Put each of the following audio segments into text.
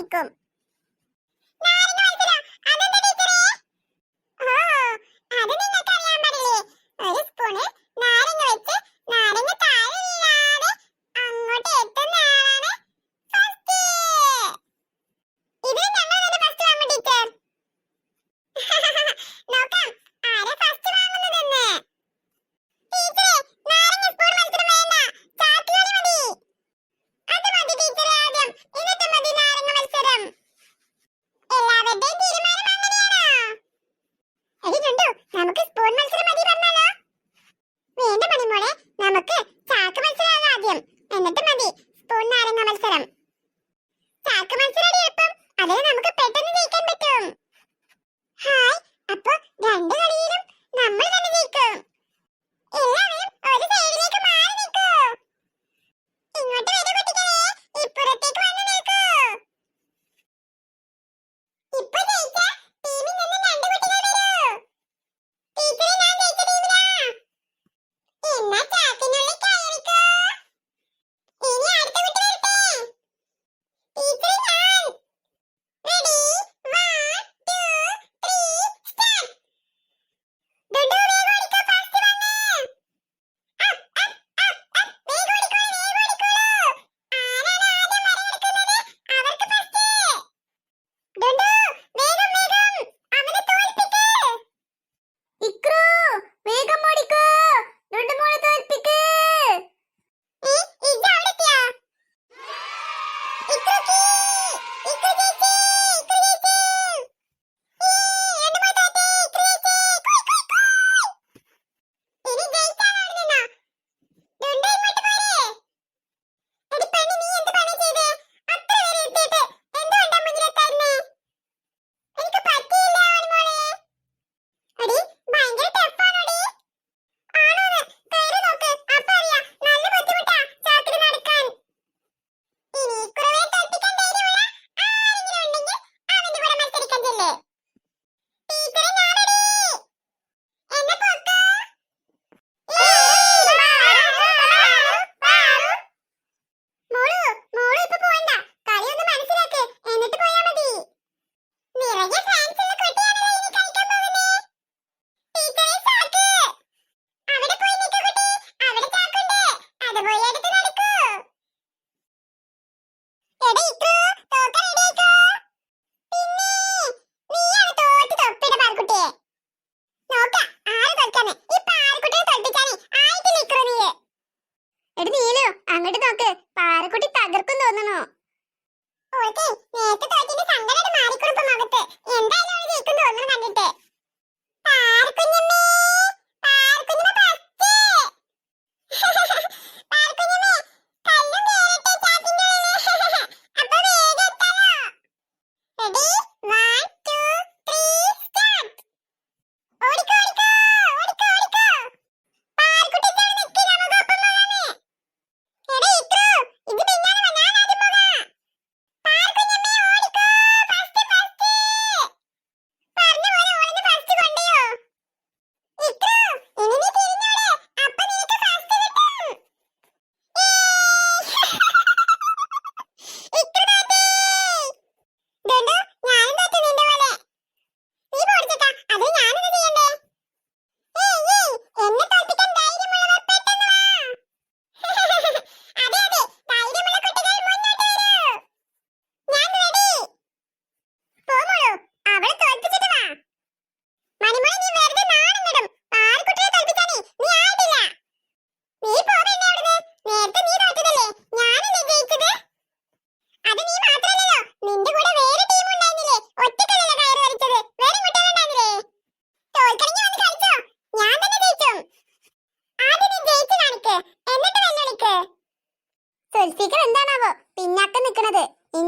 でい。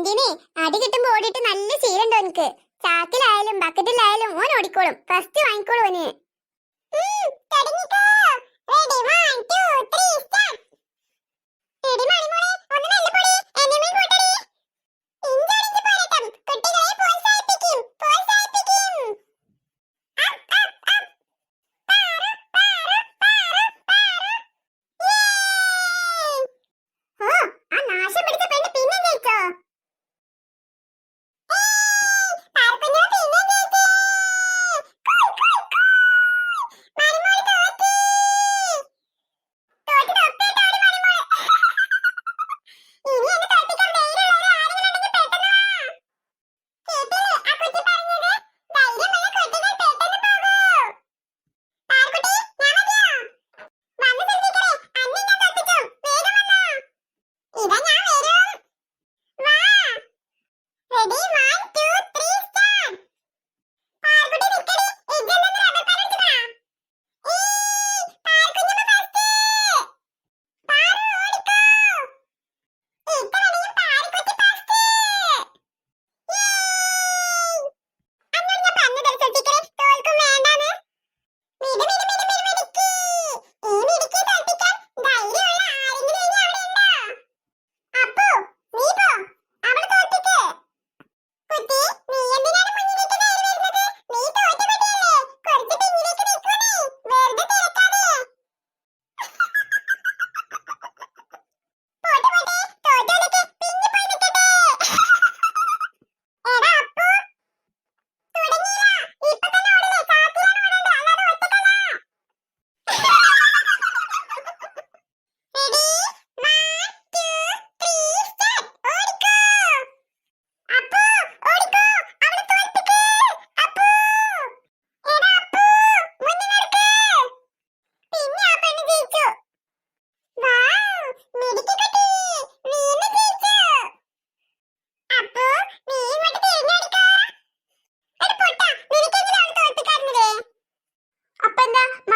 എന്തിനെ? അടി കിട്ടുമ്പോ ഓടിട്ട് നല്ല ശീലുണ്ടോ എനിക്ക് ചാക്കിലായാലും ബക്കറ്റിലായാലും ഓൻ ഓടിക്കോളും. ഫസ്റ്റ് വാങ്ങിക്കോളും ഓന്. എടി മണിമോളെ? ഒന്ന് മെല്ലെ പൊടി എന്നെ കൂട്ടടി. ഇഞ്ചടിച്ച് പോരട്ടം. കുട്ടികളെ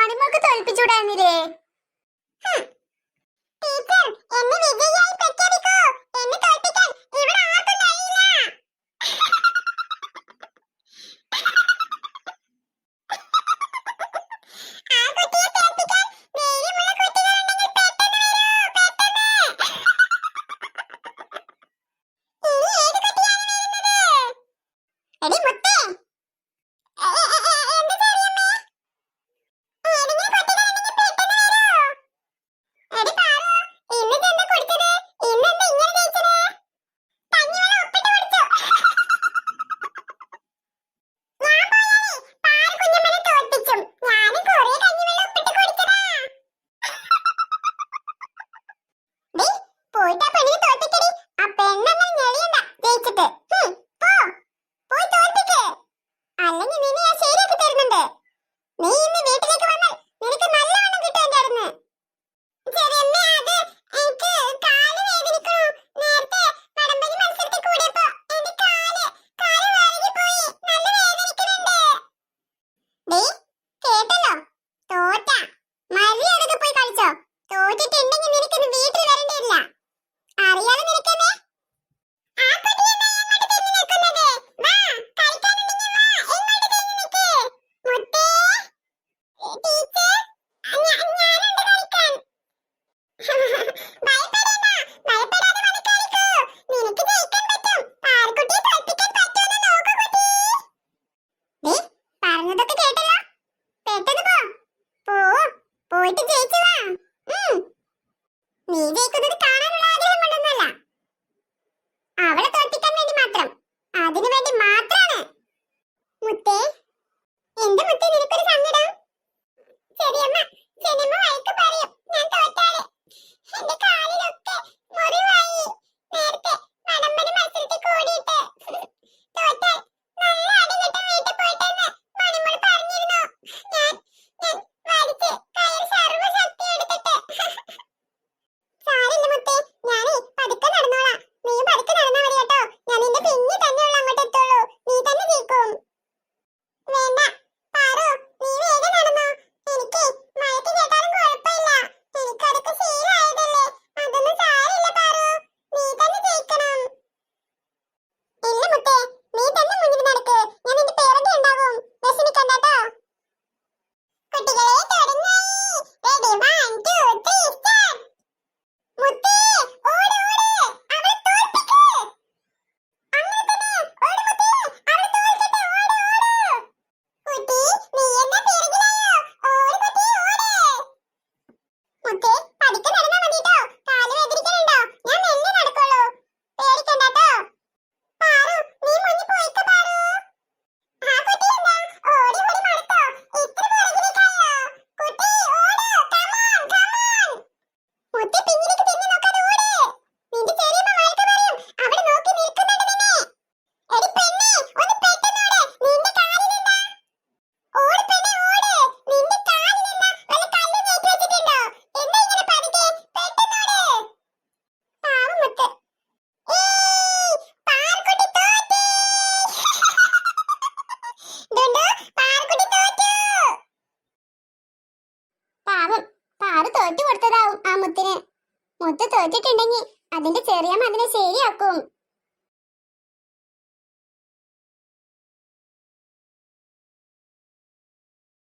മണിമോൾക്ക് തോൽപ്പിച്ചുകൂടായിരുന്നില്ലേ ടീച്ചർ എന്നെ വിജയിയായി പ്രഖ്യാപിക്കൂ. എന്നെ തോൽപ്പിക്കാൻ